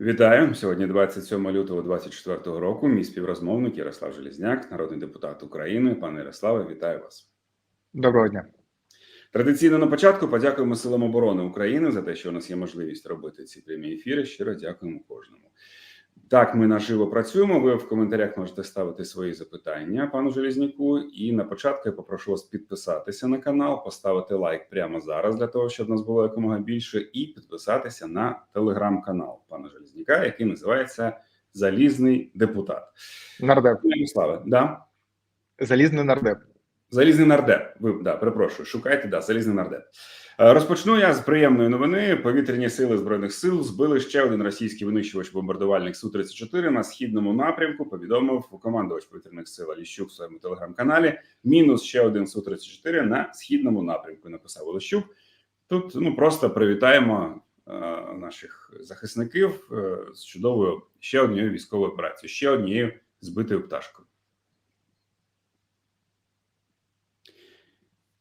Вітаю сьогодні, 27 лютого 2024 року. Мій співрозмовник Ярослав Желізняк, народний депутат України. Пане Ярославе, вітаю вас. Доброго дня. Традиційно на початку подякуємо силам оборони України за те, що у нас є можливість робити ці прямі ефіри. Щиро дякуємо кожному. Так, ми наживо працюємо. Ви в коментарях можете ставити свої запитання пану Желізняку. І на початку я попрошу вас підписатися на канал, поставити лайк прямо зараз для того, щоб нас було якомога більше, і підписатися на телеграм-канал пана Желізняка, який називається Залізний депутат. Нардеп. Ярославе, да. Залізний нардеп. Залізний нардеп. Ви да, перепрошую, шукайте да, залізний нардеп. Е, Розпочну я з приємної новини. Повітряні сили збройних сил збили ще один російський винищувач бомбардувальник су 34 на східному напрямку. Повідомив командувач повітряних сил Ліщук в своєму телеграм-каналі. Мінус ще один су 34 на східному напрямку. Написав Олещук. Тут ну просто привітаємо е, наших захисників е, з чудовою ще однією військовою операцією, ще однією збитою пташкою.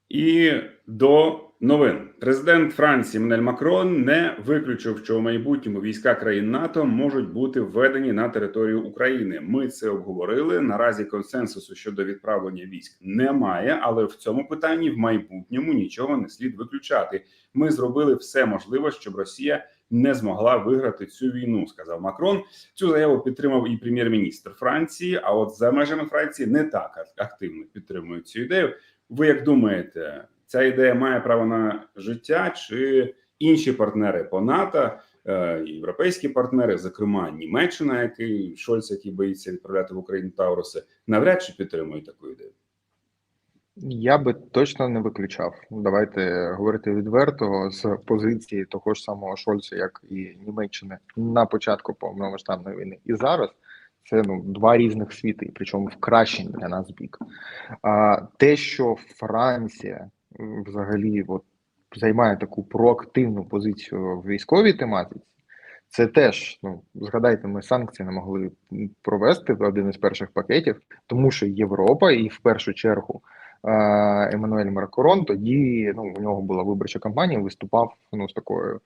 І до новин президент Франції Менель Макрон не виключив, що у майбутньому війська країн НАТО можуть бути введені на територію України. Ми це обговорили. Наразі консенсусу щодо відправлення військ немає, але в цьому питанні в майбутньому нічого не слід виключати. Ми зробили все можливе, щоб Росія не змогла виграти цю війну. Сказав Макрон. Цю заяву підтримав і прем'єр-міністр Франції. А от за межами Франції не так активно підтримують цю ідею. Ви як думаєте, ця ідея має право на життя, чи інші партнери по НАТО, е, європейські партнери, зокрема Німеччина, який Шольц, який боїться відправляти в Україну Тауруси, навряд чи підтримують таку ідею? Я би точно не виключав. Давайте говорити відверто з позиції того ж самого Шольца, як і Німеччини на початку повномасштабної війни, і зараз. Це ну два різних світи, причому в кращий для нас бік. А те, що Франція взагалі от, займає таку проактивну позицію в військовій тематиці, це теж ну згадайте, ми санкції не могли провести в один із перших пакетів, тому що Європа і в першу чергу Еммануель Маркорон тоді ну у нього була виборча кампанія, виступав ну з такою.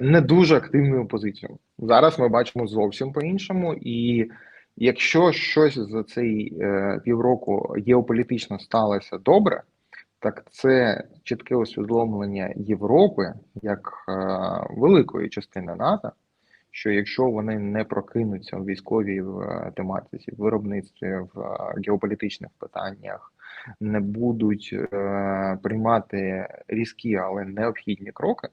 Не дуже активною позицією. Зараз ми бачимо зовсім по-іншому, і якщо щось за цей е, півроку геополітично сталося добре, так це чітке усвідомлення Європи як е, великої частини НАТО, що якщо вони не прокинуться в військовій в тематиці, в виробництві, в геополітичних питаннях, не будуть е, приймати різкі, але необхідні кроки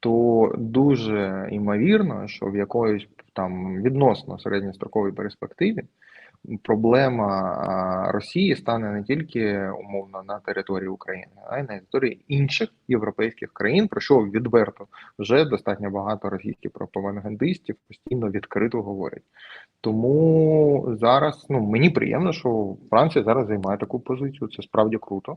то дуже ймовірно, що в якоїсь там відносно середньостроковій перспективі проблема Росії стане не тільки умовно на території України, а й на території інших європейських країн, про що відверто вже достатньо багато російських пропагандистів постійно відкрито говорять. Тому зараз ну мені приємно, що Франція зараз займає таку позицію. Це справді круто.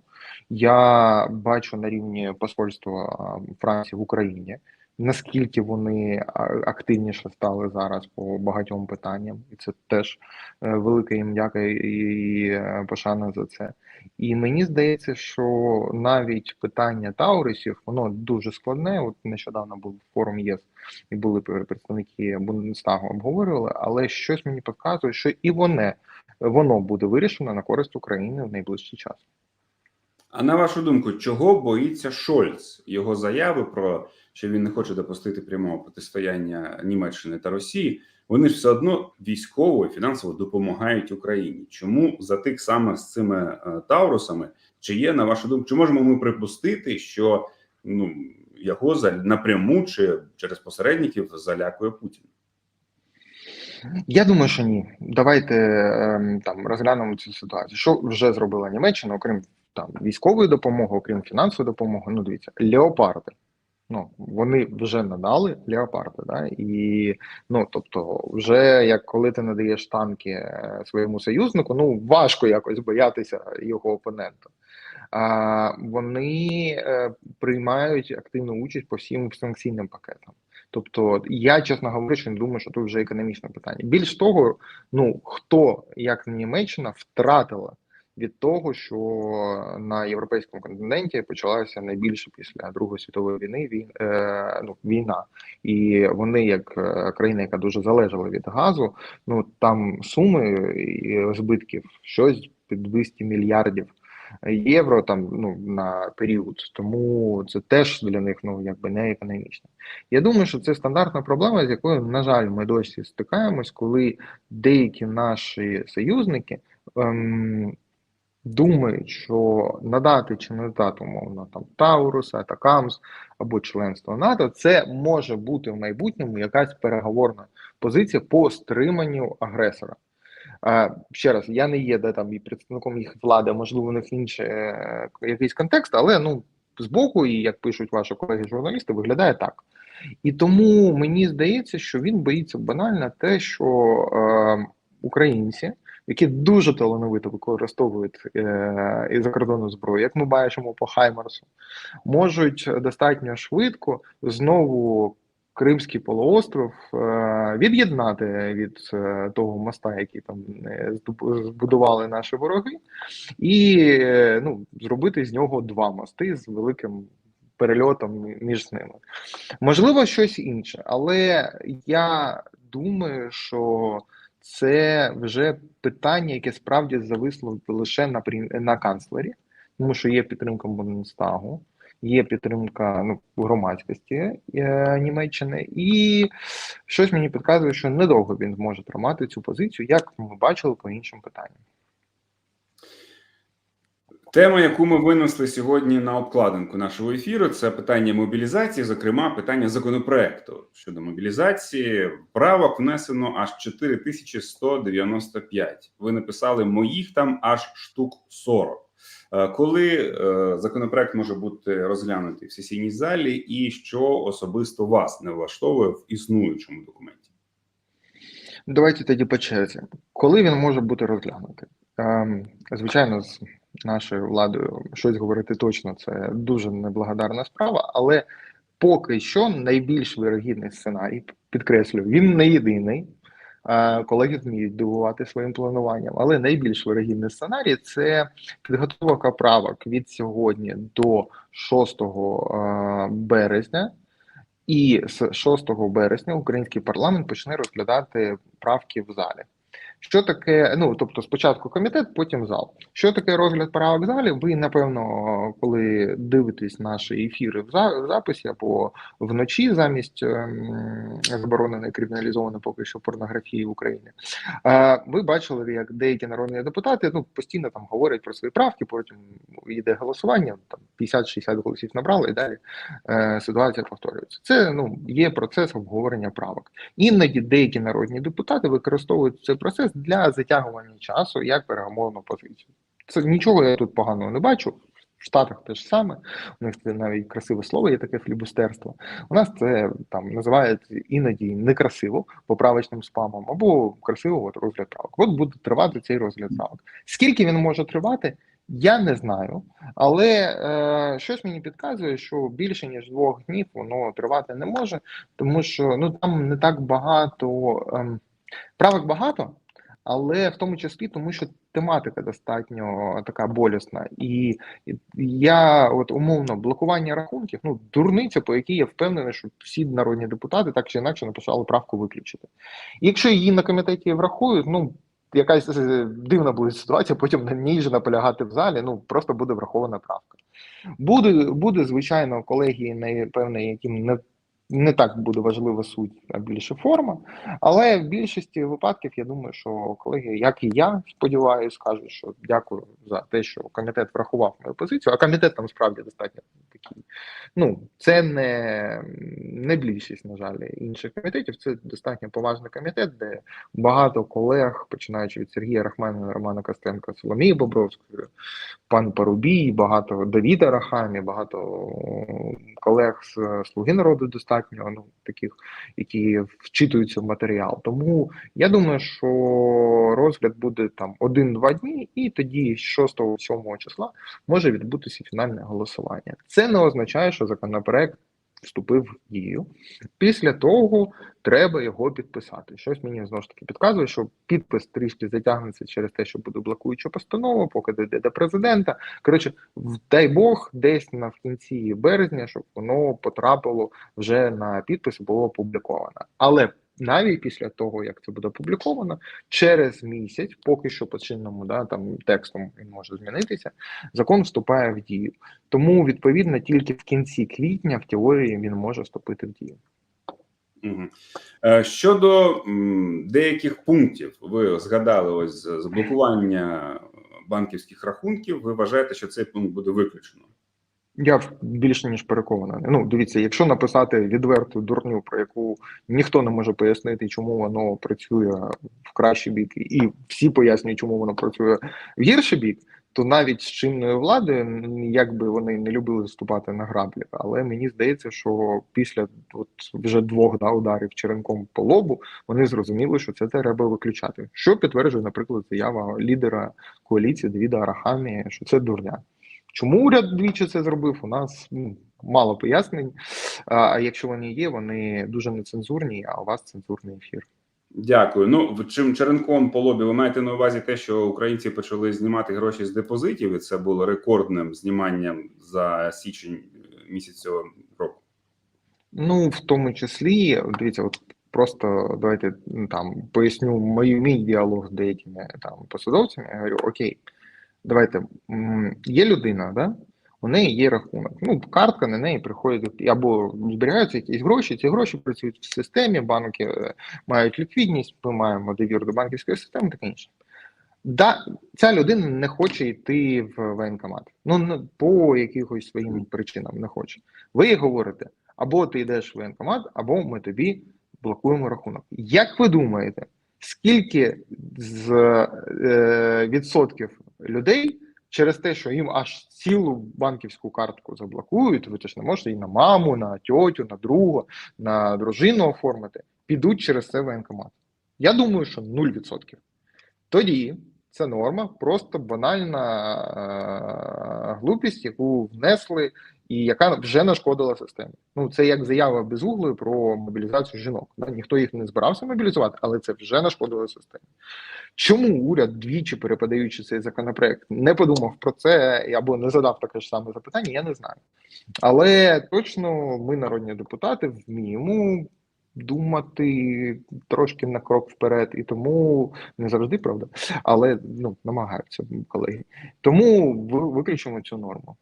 Я бачу на рівні посольства Франції в Україні наскільки вони активніше стали зараз по багатьом питанням, і це теж е, велика їм дяка і е, пошана за це. І мені здається, що навіть питання Таурисів воно дуже складне. От нещодавно був форум ЄС і були представники Бундестагу обговорювали, але щось мені підказує, що і воно, воно буде вирішено на користь України в найближчий час. А на вашу думку, чого боїться Шольц? Його заяви про що він не хоче допустити прямого протистояння Німеччини та Росії. Вони ж все одно військово і фінансово допомагають Україні. Чому за тих саме з цими е, Таурусами? Чи є на вашу думку, чи можемо ми припустити, що ну його напряму чи через посередників залякує Путін? Я думаю, що ні. Давайте ем, там розглянемо цю ситуацію. Що вже зробила Німеччина, окрім там військової допомоги, окрім фінансової допомоги. Ну, дивіться, леопарди. Ну, вони вже надали леопарди, да і ну тобто, вже як коли ти надаєш танки е, своєму союзнику, ну важко якось боятися його опонента. А вони е, приймають активну участь по всім санкційним пакетам. Тобто, я чесно говорячи, не думаю, що тут вже економічне питання. Більш того, ну хто як Німеччина втратила від того, що на європейському континенті почалася найбільше після Другої світової війни вій, е, ну, війна, і вони, як е, країна, яка дуже залежала від газу, ну там суми збитків щось під 200 мільярдів євро там ну на період. Тому це теж для них ну якби не економічно. Я думаю, що це стандартна проблема, з якою, на жаль, ми досі стикаємось, коли деякі наші союзники ем, думають, що надати чи не надати, умовно, там Таурус, Атакамс або членство НАТО, це може бути в майбутньому якась переговорна позиція по стриманню агресора. Ще раз, я не є де там і представником їх влади, можливо, у них інший е, якийсь контекст, але ну збоку, і як пишуть ваші колеги-журналісти, виглядає так. І тому мені здається, що він боїться банально те, що е, українці, які дуже талановито використовують е, і закордонну зброю, як ми бачимо по Хаймарсу, можуть достатньо швидко знову Кримський полуостров е, від'єднати від е, того моста, який там е, збудували наші вороги, і ну, зробити з нього два мости з великим перельотом між ними. Можливо, щось інше, але я думаю, що це вже питання, яке справді зависло лише на на канцлері, тому що є підтримка Бундестагу, є підтримка ну, громадськості е, Німеччини, і щось мені підказує, що недовго він зможе тримати цю позицію, як ми бачили по іншим питанням. Тема, яку ми винесли сьогодні на обкладинку нашого ефіру, це питання мобілізації, зокрема питання законопроекту щодо мобілізації. Правок внесено аж 4195. Ви написали моїх там аж штук 40. Е, Коли е, законопроект може бути розглянутий в сесійній залі, і що особисто вас не влаштовує в існуючому документі? Давайте тоді по черзі. Коли він може бути розглянутий? Ем, звичайно, з нашою владою щось говорити точно це дуже неблагодарна справа, але поки що найбільш вирогідний сценарій, підкреслюю, він не єдиний. Е, Колеги вміють дивувати своїм плануванням, але найбільш вирогідний сценарій це підготовка правок від сьогодні до 6 е, березня. І з 6 березня український парламент почне розглядати правки в залі. Що таке? Ну тобто, спочатку комітет, потім зал. Що таке розгляд правок в залі? Ви напевно, коли дивитесь наші ефіри в за- в записі або вночі замість ем, забороненої криміналізованої поки що порнографії в Україні, е, ви бачили, як деякі народні депутати ну постійно там говорять про свої правки, потім йде голосування, там 50-60 голосів набрали і далі е, ситуація повторюється. Це ну є процес обговорення правок. Іноді деякі народні депутати використовують цей процес для затягування часу як переговорну позицію. Це нічого я тут поганого не бачу. В Штатах те ж саме, у них це навіть красиве слово є таке флібустерство. У нас це там називають іноді некрасиво поправочним спамом, або красиво от розгляд правок. От буде тривати цей розгляд правок. Скільки він може тривати, я не знаю. Але е, щось мені підказує, що більше ніж двох днів воно тривати не може, тому що ну там не так багато ем, правок багато, але в тому числі тому, що тематика достатньо така болісна, і, я от умовно блокування рахунків, ну дурниця, по якій я впевнений, що всі народні депутати так чи інакше написали правку виключити. Якщо її на комітеті врахують, ну. Якась е, дивна буде ситуація, потім на ній же наполягати в залі. Ну просто буде врахована правка. Буде, буде звичайно, колегії, напевне, яким не, не так буде важлива суть, а більше форма. Але в більшості випадків я думаю, що колеги, як і я сподіваюся, скажуть, що дякую за те, що комітет врахував мою позицію. А комітет там справді достатньо такий. Ну, це не, не більшість, на жаль, інших комітетів. Це достатньо поважний комітет, де багато колег, починаючи від Сергія Рахманина, Романа Костенка, Соломії Бобровської, пан Парубій, багато Давіда Рахамі, багато колег з Слуги народу достатньо, ну таких, які вчитуються в матеріал. Тому я думаю, що розгляд буде там один-два дні, і тоді 6-7 числа може відбутися фінальне голосування. Це не означає, що законопроект вступив в дію. Після того треба його підписати. Щось мені знову ж таки підказує, що підпис трішки затягнеться через те, що буде блокуюча постанова, поки дійде до президента. Коротше, дай Бог, десь на в кінці березня, щоб воно потрапило вже на підпис було опубліковано. Але навіть після того, як це буде опубліковано, через місяць, поки що по чинному да, там текстом він може змінитися, закон вступає в дію. Тому відповідно тільки в кінці квітня в теорії він може вступити в дію. Е, Щодо деяких пунктів, ви згадали ось з- заблокування банківських рахунків. Ви вважаєте, що цей пункт буде виключено? Я більше ніж переконаний. Ну, дивіться, якщо написати відверту дурню, про яку ніхто не може пояснити, чому воно працює в кращий бік, і всі пояснюють, чому воно працює в гірший бік, то навіть з чинною владою, як би вони не любили вступати на граблі, але мені здається, що після от вже двох да, ударів черенком по лобу вони зрозуміли, що це треба виключати. Що підтверджує, наприклад, заява лідера коаліції Давіда Арахамі, що це дурня. Чому уряд двічі це зробив? У нас ну, мало пояснень. А якщо вони є, вони дуже нецензурні, а у вас цензурний ефір. Дякую. Ну чим черенком по лобі, ви маєте на увазі те, що українці почали знімати гроші з депозитів, і це було рекордним зніманням за січень е, місяць цього року. Ну, в тому числі, дивіться, от просто давайте ну, там поясню мою мій діалог з деякими там посадовцями. Я говорю, окей, давайте є людина, да? У неї є рахунок. Ну, картка на неї приходить або зберігаються якісь гроші. Ці гроші працюють в системі, банки е, мають ліквідність, ми маємо довіру до банківської системи, таке інше. Да, ця людина не хоче йти в воєнкомат. Ну по якихось своїм причинам не хоче. Ви їй говорите: або ти йдеш в воєнкомат, або ми тобі блокуємо рахунок. Як ви думаєте, скільки з е, відсотків людей через те, що їм аж цілу банківську картку заблокують, ви ж не можете і на маму, на тьотю, на друга, на дружину оформити, підуть через це воєнкомат? Я думаю, що 0%. Тоді це норма, просто банальна е, глупість, яку внесли і яка вже нашкодила системі. Ну це як заява безуглої про мобілізацію жінок. Ніхто їх не збирався мобілізувати, але це вже нашкодило системі. Чому уряд, двічі перепадаючи цей законопроект, не подумав про це або не задав таке ж саме запитання, я не знаю. Але точно ми, народні депутати, вміємо думати трошки на крок вперед, і тому не завжди правда, але ну намагаються колеги. Тому виключимо цю норму.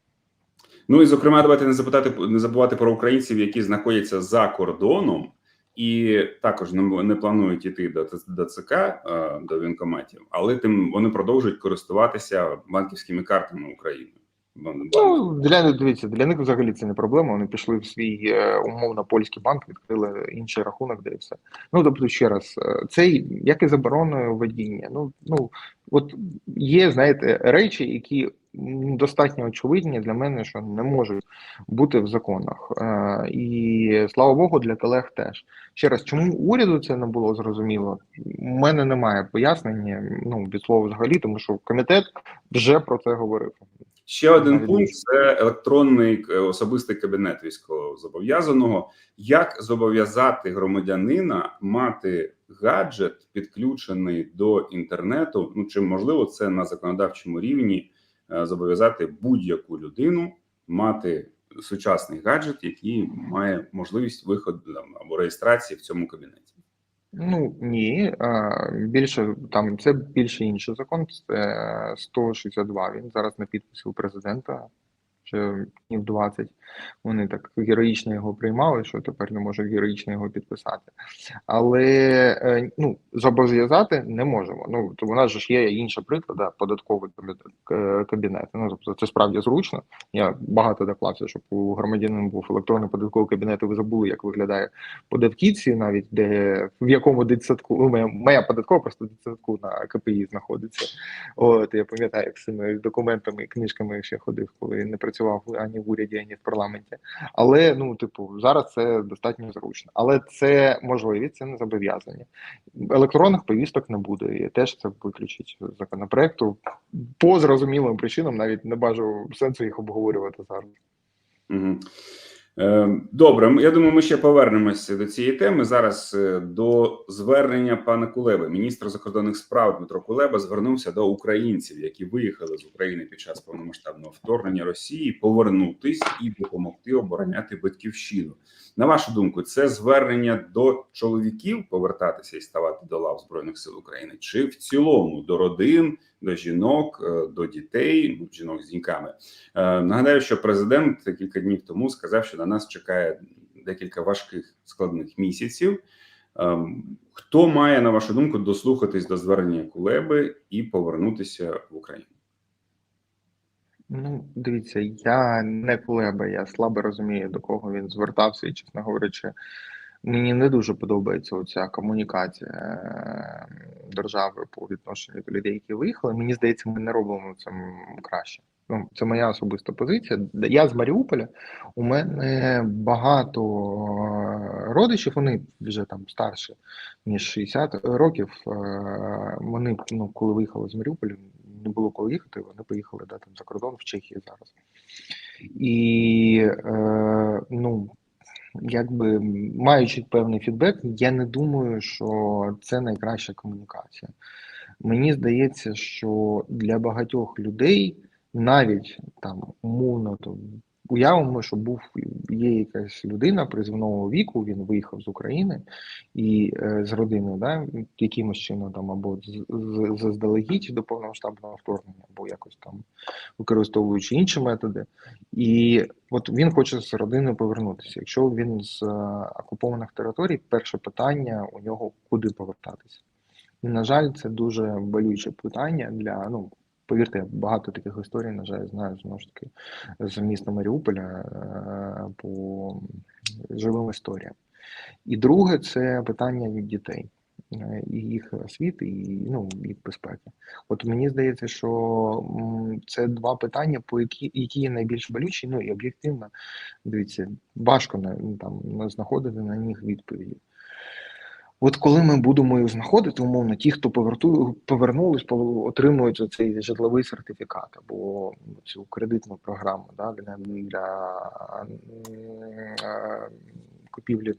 Ну і зокрема, давайте не запитати не забувати про українців, які знаходяться за кордоном, і також не, не планують іти до, до ЦК е, до вінкоматів, але тим вони продовжують користуватися банківськими картами України. Бан- Ну для дивіться, для них взагалі це не проблема. Вони пішли в свій е, умовно польський банк, відкрили інший рахунок, де і все. Ну тобто, ще раз, е, це як і забороною водіння. Ну ну от є, знаєте, речі, які достатньо очевидні для мене, що не можуть бути в законах. Е, і слава Богу, для колег теж. Ще раз, чому уряду це не було зрозуміло? У мене немає пояснення. Ну від слова взагалі, тому що комітет вже про це говорив. Ще один Навіть пункт це електронний е, особистий кабінет військовозобов'язаного. Як зобов'язати громадянина мати гаджет, підключений до інтернету? Ну чи можливо це на законодавчому рівні е, зобов'язати будь-яку людину мати сучасний гаджет, який має можливість виходу або реєстрації в цьому кабінеті? Ну ні, більше там це більше інший закон. Це 162. Він зараз на підписі у президента. Ще днів 20 вони так героїчно його приймали, що тепер не можуть героїчно його підписати. Але е, ну зобов'язати не можемо. Ну то нас ж є інший приклад, да, податковий е, кабінет. Ну тобто це справді зручно. Я багато доклався, щоб у громадянина був електронний податковий кабінет, і ви забули, як виглядає податківці, навіть де в якому дитсадку ну, моя, моя податкова просто дитсадку на КПІ знаходиться. От я пам'ятаю, як з цими документами і книжками ще ходив, коли не працював ані в уряді, ані в парламенті. Але ну, типу, зараз це достатньо зручно. Але це можливі, це не зобов'язання. Електронних повісток не буде. І теж це виключить законопроекту. По зрозумілим причинам навіть не бажаю сенсу їх обговорювати зараз. Угу. Е, Добре, я думаю, ми ще повернемося до цієї теми. Зараз е, до звернення пана Кулеби. Міністр закордонних справ Дмитро Кулеба звернувся до українців, які виїхали з України під час повномасштабного вторгнення Росії, повернутись і допомогти обороняти батьківщину. На вашу думку, це звернення до чоловіків повертатися і ставати до лав збройних сил України, чи в цілому до родин, до жінок, е, до дітей, ну, жінок з діньками? Е, Нагадаю, що президент кілька днів тому сказав, що на нас чекає декілька важких складних місяців. Ем, Хто має, на вашу думку, дослухатись до звернення Кулеби і повернутися в Україну? Ну, дивіться, я не Кулеба, я слабо розумію, до кого він звертався, і, чесно говорячи, мені не дуже подобається оця комунікація е, держави по відношенню до людей, які виїхали. Мені здається, ми не робимо це краще. Ну, це моя особиста позиція. Я з Маріуполя. У мене багато е, родичів, вони вже там старші, ніж 60 років. Е, Вони, ну, коли виїхали з Маріуполя, не було коли їхати, вони поїхали да, там, за кордон в Чехії зараз. І е, ну, якби маючи певний фідбек, я не думаю, що це найкраща комунікація. Мені здається, що для багатьох людей навіть там умовно то уявимо, що був є якась людина призовного віку, він виїхав з України і е, з родини, да, якимось чином там або заздалегідь до повномасштабного вторгнення, або якось там використовуючи інші методи. І от він хоче з родиною повернутися. Якщо він з е, окупованих територій, перше питання у нього куди повертатися. І, на жаль, це дуже болюче питання для ну. Повірте, я багато таких історій, на жаль, знаю знову ж таки з міста Маріуполя е, по живим історіям. І друге, це питання від дітей е, і їх освіти, і ну, їх безпеки. От мені здається, що це два питання, по які, які є найбільш болючі, ну і об'єктивно, дивіться, важко на, там, знаходити на них відповіді. От коли ми будемо їх знаходити, умовно, ті, хто поверту, повернулись, пов- отримують цей житловий сертифікат або цю кредитну програму да, для, для е, купівлі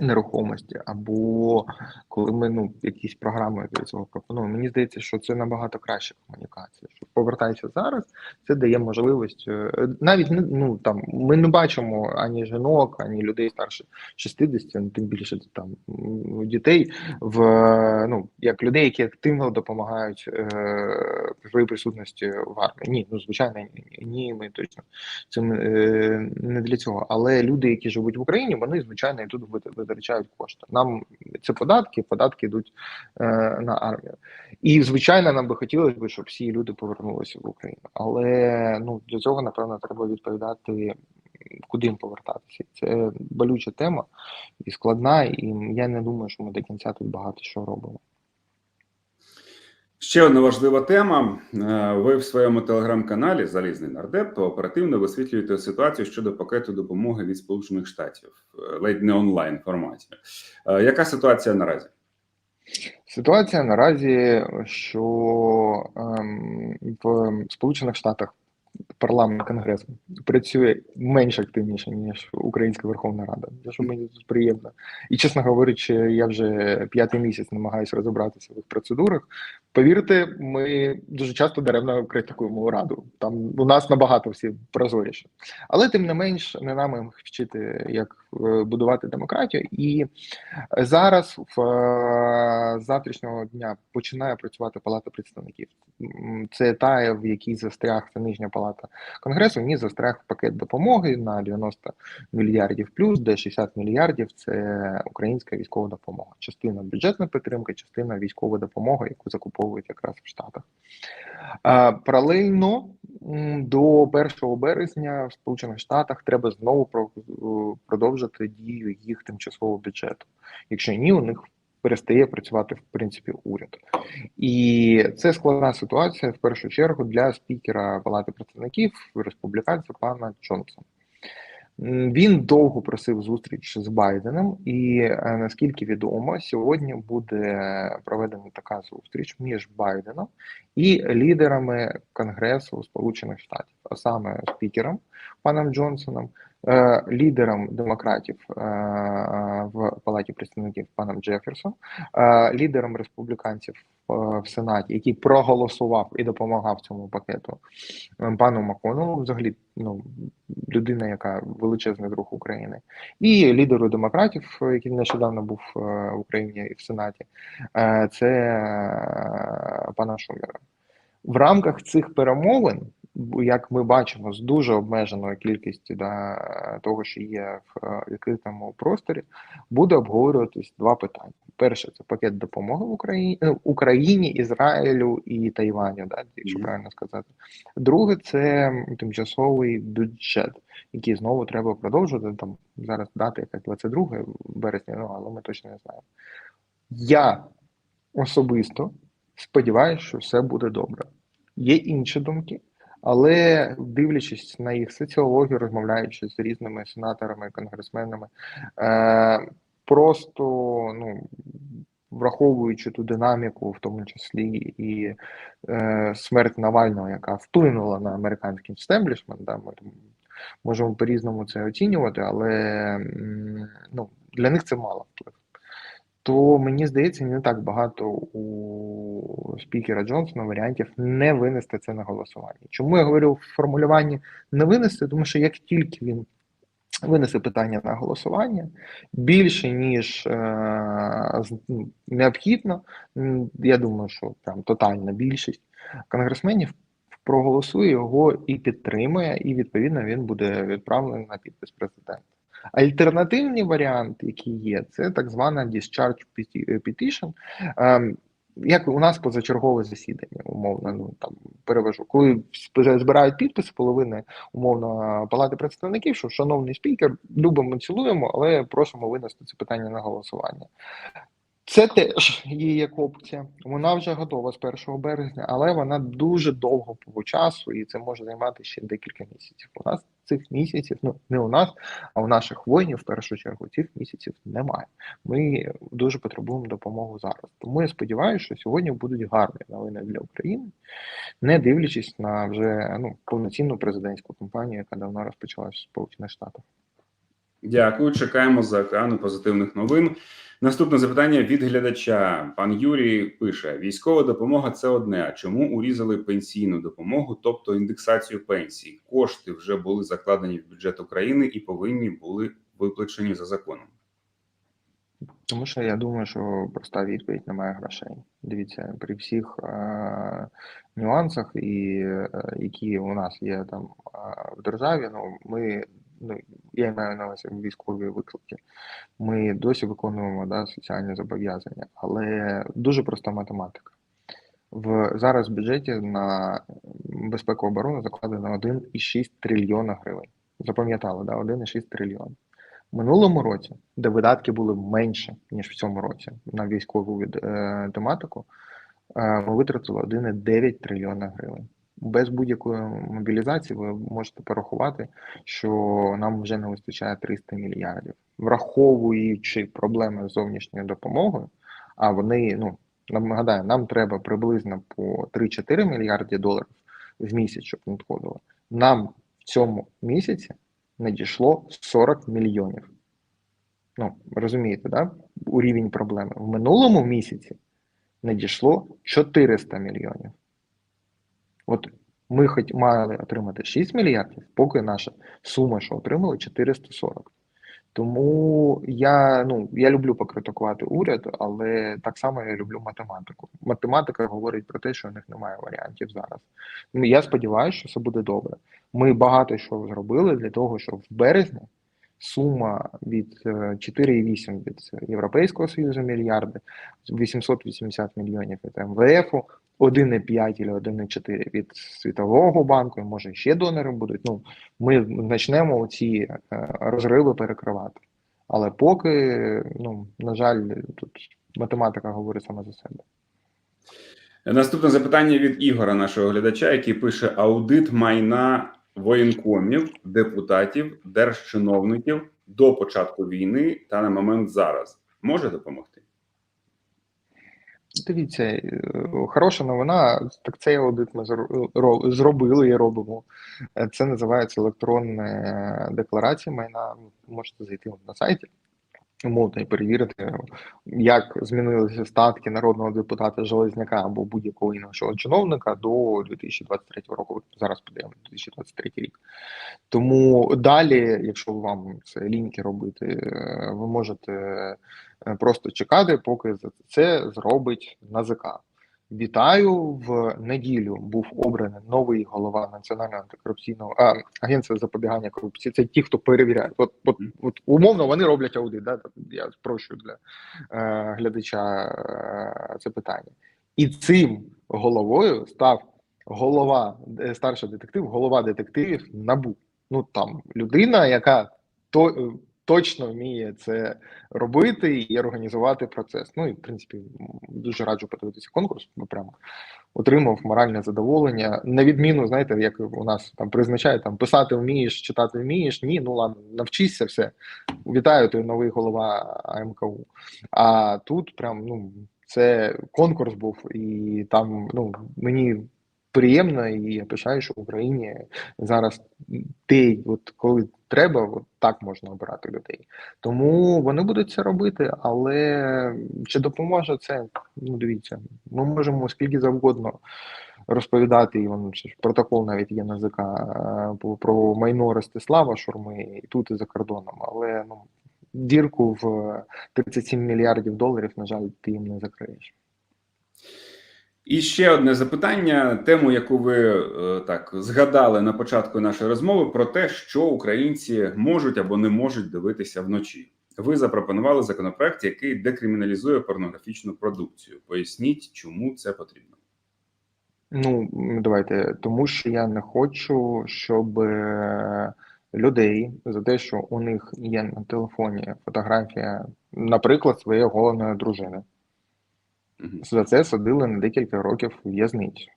нерухомості, або коли ми ну, якісь програми для цього пропонуємо. Мені здається, що це набагато краща комунікація. Що повертайся зараз, це дає можливість е, навіть не ну там ми не бачимо ані жінок, ані людей старше 60, ну, тим більше там дітей в ну як людей, які активно допомагають е, при присутності в армії. Ні, ну звичайно, ні, ми точно це е, не для цього. Але люди, які живуть в Україні, вони звичайно тут вит- витрачають кошти. Нам це податки, податки йдуть е, на армію. І звичайно, нам би хотілося б, щоб всі люди повернулися в Україну. Але ну для цього напевно треба відповідати, куди їм повертатися. Це болюча тема і складна, і я не думаю, що ми до кінця тут багато що робимо. Ще одна важлива тема. Е, Ви в своєму телеграм-каналі Залізний нардеп оперативно висвітлюєте ситуацію щодо пакету допомоги від Сполучених Штатів, е, ледь не онлайн форматі. Е, Яка ситуація наразі? Ситуація наразі, що ем, в Сполучених Штатах парламент Конгрес працює менш активніше, ніж Українська Верховна Рада. Що мені тут приємно. І чесно говорячи, я вже п'ятий місяць намагаюся розібратися в їх процедурах. Повірте, ми дуже часто даремно критикуємо раду. Там у нас набагато всі прозоріше. Але тим не менш, не нам їм вчити, як будувати демократію. І зараз в е, завтрашнього дня починає працювати Палата представників. Це та, в якій застряг це нижня палата конгресу. В ній застряг пакет допомоги на 90 мільярдів плюс, де 60 мільярдів це українська військова допомога. Частина бюджетна підтримка, частина військова допомога, яку закуповують якраз в Штатах. Паралельно до 1 березня в Сполучених Штатах треба знову про- продовжити дію їх тимчасового бюджету. Якщо ні, у них перестає працювати в принципі уряд. І це складна ситуація в першу чергу для спікера Палати представників республіканця пана Джонсона. Він довго просив зустріч з Байденом, і е, наскільки відомо, сьогодні буде проведена така зустріч між Байденом і лідерами Конгресу Сполучених Штатів, а саме спікером паном Джонсоном, лідером демократів е, в Палаті представників паном Джеферсом, е, лідером республіканців е, в Сенаті, який проголосував і допомагав цьому пакету е, пану Маконову, взагалі ну, людина, яка величезний друг України, і лідеру демократів, е, який нещодавно був е, в Україні і в Сенаті, е, це е, пана Шумера. В рамках цих перемовин, як ми бачимо, з дуже обмеженою кількістю да, того, що є в е, відкритому просторі, буде обговорюватись два питання. Перше це пакет допомоги в Україні, е, Україні, Ізраїлю і Тайваню, да, якщо правильно сказати. Друге, це тимчасовий бюджет, який знову треба продовжувати. Там зараз дата якась 22 березня, ну але ми точно не знаємо. Я особисто сподіваюся, що все буде добре. Є інші думки, але дивлячись на їх соціологію, розмовляючи з різними сенаторами, конгресменами, е, просто ну, враховуючи ту динаміку, в тому числі і е, смерть Навального, яка вплинула на американський стеблішмент, да, ми можемо по-різному це оцінювати, але ну, для них це мало вплив то мені здається, не так багато у спікера Джонсона варіантів не винести це на голосування. Чому я говорю в формулюванні не винести? Тому що як тільки він винесе питання на голосування більше ніж е, необхідно, я думаю, що там тотальна більшість конгресменів проголосує його і підтримує, і відповідно він буде відправлений на підпис президента. Альтернативний варіант, який є, це так звана discharge peti- petition. Ем, Як у нас позачергове засідання, умовно, ну там перевожу, коли зб- збирають підписи половини умовно палати представників, що шановний спікер, любимо, цілуємо, але просимо винести це питання на голосування. Це теж є як опція. Вона вже готова з 1 березня, але вона дуже довго по часу, і це може займати ще декілька місяців. У нас цих місяців, ну не у нас, а у наших воїнів в першу чергу цих місяців немає. Ми дуже потребуємо допомоги зараз. Тому я сподіваюся, що сьогодні будуть гарні новини для України, не дивлячись на вже ну повноцінну президентську кампанію, яка давно розпочалася в Сполучених Штатах. Дякую. Чекаємо за океану позитивних новин. Наступне запитання від глядача. Пан Юрій пише: військова допомога це одне. А чому урізали пенсійну допомогу, тобто індексацію пенсій? Кошти вже були закладені в бюджет України і повинні були виплачені за законом. Тому що я думаю, що проста відповідь немає грошей. Дивіться, при всіх е, нюансах, і е, які у нас є там е, в державі, ну ми я маю на увазі військові виклики. Ми досі виконуємо да, соціальні зобов'язання, але дуже проста математика. В зараз в бюджеті на безпеку оборони закладено 1,6 трильйона гривень. Запам'ятали, да? 1,6 трильйона. В минулому році, де видатки були менше, ніж в цьому році, на військову від, е, тематику, е, ми витратили 1,9 трильйона гривень. Без будь-якої мобілізації ви можете порахувати, що нам вже не вистачає 300 мільярдів. Враховуючи проблеми з зовнішньою допомогою, а вони, ну, нагадаю, нам треба приблизно по 3-4 мільярди доларів в місяць, щоб надходило. Нам в цьому місяці надійшло 40 мільйонів. Ну, розумієте, да? У рівень проблеми. В минулому місяці надійшло 400 мільйонів. От ми хоч мали отримати 6 мільярдів, поки наша сума, що отримали, 440. Тому я ну я люблю покритикувати уряд, але так само я люблю математику. Математика говорить про те, що у них немає варіантів зараз. Ну, Я сподіваюся, що все буде добре. Ми багато що зробили для того, щоб в березні сума від е, 4,8 від Європейського Союзу мільярди, 880 мільйонів від МВФу, 1,5 або 1,4 від Світового банку, і може ще донори будуть. Ну, ми почнемо ці розриви перекривати. Але поки, ну, на жаль, тут математика говорить сама за себе. Наступне запитання від Ігора, нашого глядача, який пише: аудит майна воєнкомів, депутатів, держчиновників до початку війни та на момент зараз може допомогти. Дивіться, е, хороша новина. Так цей аудит ми зробили і робимо. Е, Це називається електронна декларація майна. Можете зайти на сайті. Умовно і перевірити, як змінилися статки народного депутата Железняка або будь-якого іншого чиновника до 2023 року. Зараз подаємо 2023 рік. Тому далі, якщо вам це ліньки робити, е, ви можете просто чекати, поки це зробить НАЗК. Вітаю в неділю. Був обраний новий голова Національного антикорупційного а, агентства запобігання корупції. Це ті, хто перевіряє. От, от, от умовно вони роблять аудит. Да? Я спрощую для е, глядача е, це питання. І цим головою став голова, е, старший детектив, голова детективів НАБУ. Ну там людина, яка то, е, точно вміє це робити і організувати процес. Ну і в принципі дуже раджу подивитися конкурс, бо прямо отримав моральне задоволення. На відміну, знаєте, як у нас там призначають там писати вмієш, читати вмієш. Ні, ну ладно, навчися все. Вітаю, ти новий голова АМКУ. А тут прям ну це конкурс був, і там ну мені приємно, і я пишаю, що в Україні зараз те, от коли треба, от так можна обирати людей. Тому вони будуть це робити, але чи допоможе це? Ну дивіться, ми можемо скільки завгодно розповідати, і вон ж протокол навіть є на ЗК е, про майно Ростислава Шурми і тут і за кордоном, але ну. Дірку в 37 мільярдів доларів, на жаль, ти їм не закриєш. І ще одне запитання: тему, яку ви е, так згадали на початку нашої розмови, про те, що українці можуть або не можуть дивитися вночі. Ви запропонували законопроект, який декриміналізує порнографічну продукцію. Поясніть, чому це потрібно. Ну, давайте, тому що я не хочу, щоб е, людей за те, що у них є на телефоні фотографія, наприклад, своєї оголеної дружини. За це садили на декілька років в'язницю.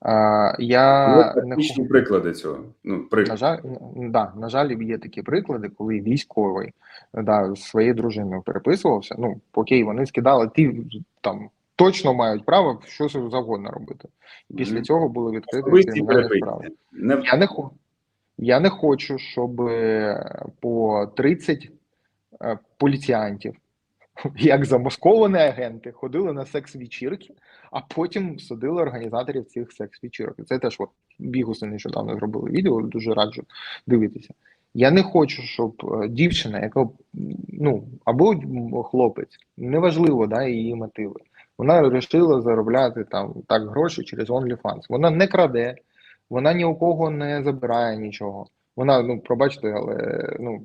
А, я Ну, не хочу. приклади цього. Ну, при... На жаль, да, на жаль, є такі приклади, коли військовий да, з своєю дружиною переписувався. Ну, окей, вони скидали, ті там точно мають право що завгодно робити. І після Мгм. цього були відкриті кримінальні справи. Не... Я не я не хочу, щоб е, по 30 е, поліціянтів, як замасковані агенти, ходили на секс-вечірки, а потім судили організаторів цих секс-вечірок. Це теж от бігуси нещодавно зробили відео, дуже раджу дивитися. Я не хочу, щоб е, дівчина, яка ну або хлопець, неважливо, да, її мотиви. Вона вирішила заробляти там так гроші через OnlyFans. Вона не краде, вона ні у кого не забирає нічого. Вона, ну, пробачте, але ну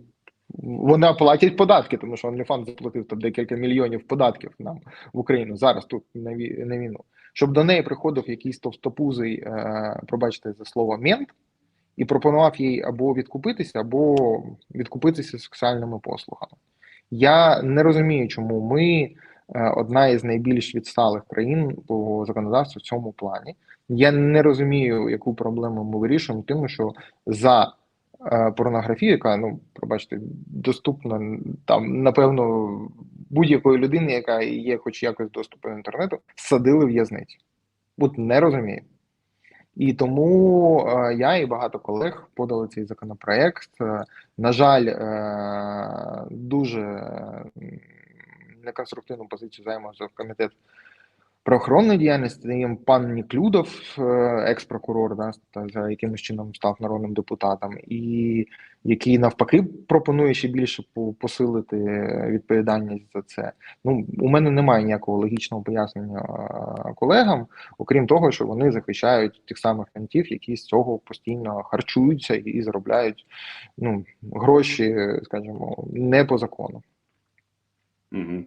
вона платить податки, тому що OnlyFans заплатив там декілька мільйонів податків нам в Україну зараз тут на, ві- на війну. Щоб до неї приходив якийсь товстопузий, е, пробачте за слово, мент, і пропонував їй або відкупитися, або відкупитися сексуальними послугами. Я не розумію, чому ми е, одна із найбільш відсталих країн по законодавству в цьому плані. Я не розумію, яку проблему ми вирішуємо, тим, що за порнографію, яка ну пробачте, доступна там, напевно, будь-якої людини, яка є, хоч якось доступу до інтернету, садили в'язницю. От не розумію. І тому е, я і багато колег подали цей законопроект. Е, на жаль, е, дуже неконструктивну позицію займав комітет правоохоронної діяльності. Пан Ніклюдов, екс-прокурор, да, за якимось чином став народним депутатом, і який навпаки пропонує ще більше посилити відповідальність за це. Ну, у мене немає ніякого логічного пояснення е, колегам, окрім того, що вони захищають тих самих ментів, які з цього постійно харчуються і заробляють ну, гроші, скажімо, не по закону. Угу.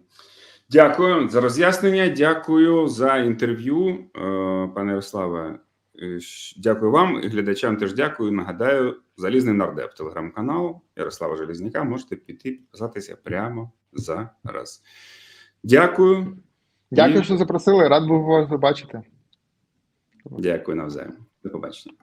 Дякую за роз'яснення. Дякую за інтерв'ю, е, пане Ярославе. Е, Дякую вам і глядачам. Теж дякую. Нагадаю, залізний нардеп телеграм-канал Ярослава Железняка. Можете піти підписатися прямо зараз. Дякую. Дякую, І- що запросили. Рад був вас бачити. Дякую навзаєм. До побачення.